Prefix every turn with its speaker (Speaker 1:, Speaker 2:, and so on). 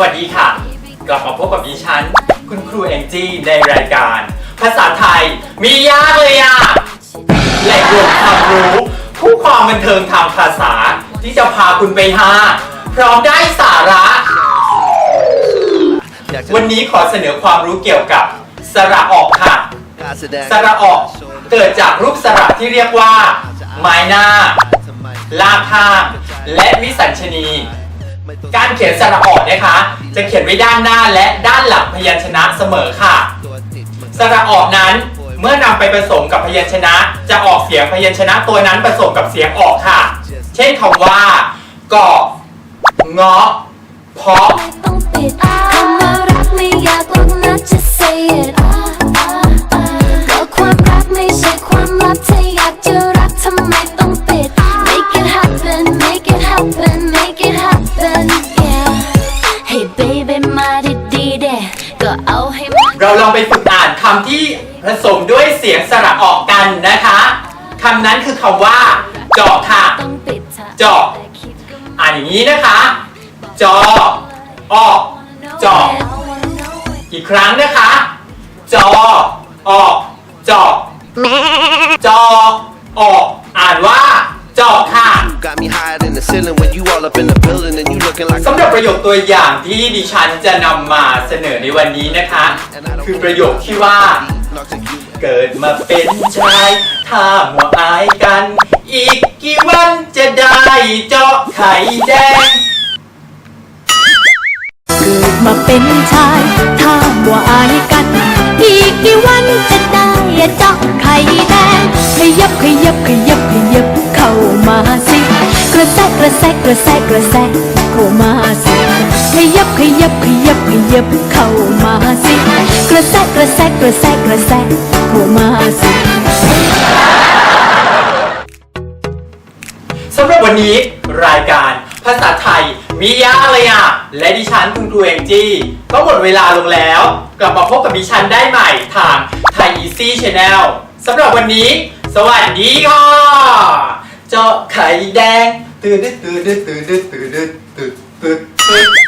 Speaker 1: วั
Speaker 2: สดีค่ะ กลับมาพบกับดิฉัน คุณครูแองจี้ในรายการ ภาษาไทยมียากเลยอะแหล่งรวมความรู้ผู้ความบันเทิงทางภาษา ที่จะพาคุณไปหาพร้อมได้สาระ วันนี้ขอเสนอความรู้เกี่ยวกับสระออกค่ะ สระออกเกิดจากรูปสระที่เรียกว่า ไม้หน้า ลากข้างและวิสัญชนี การเขียนสระออกนะคะ จะเขียนไว้ด้านหน้าและด้านหลังพยัญชนะเสมอค่ะ สระออกนั้นเมื่อนำไปผสมกับพยัญชนะ จะออกเสียงพยัญชนะตัวนั้นผสมกับเสียงออกค่ะ เช่นคำว่าเกาะเงาะเพาะ
Speaker 1: องไป
Speaker 2: ฝึกอ่านคำที่ผสมด้วยเสียงสระออกกันนะคะคำนั้นคือคำว่าจาะค่ะ
Speaker 1: ต้องปิดเธอก
Speaker 2: อ่านอย่างนี้นะคะ จอออกจาะอีกครั้งนะคะ จอออกจาะจอออก อ่านว่าจาะค่ะ
Speaker 3: Got me higher than the ceiling when you all up in the building and you looking like
Speaker 2: สำหรับประโยคตัวอย่างที่ดิฉันจะนำมาเสนอในวันนี้นะคะ คือประโยคที่ว่า เกิดมาเป็นชาย ถ้ามัวอายกัน อีกกี่วันจะได้เจาะไข่แดง
Speaker 4: เกิดมาเป็นชาย ถ้ามัวอายกัน อีกกี่วันจะได้เจาะไข่แดงขยับขยับขยับขยับเข้ามาสิก ระแซะกระแซะกระแซกเข้ามาสิ ขยับขยับขยับขยับเข้ามาสิ กระแซะกระแซะกระแซะกระแซะเข้ามาสิ
Speaker 2: สำหรับวันนี้รายการภาษาไทยมียากเลยอะ และดิฉันคุณครูเองจี้ก็หมดเวลาลงแล้ว กลับมาพบกับดิฉันได้ใหม่ทางไทย Easy Channel สำหรับวันนี้ สวัสดีค่ะ เจาะไข่แดงตืดตืดตืดตืดตืดึ๊ดตืดตื
Speaker 1: ด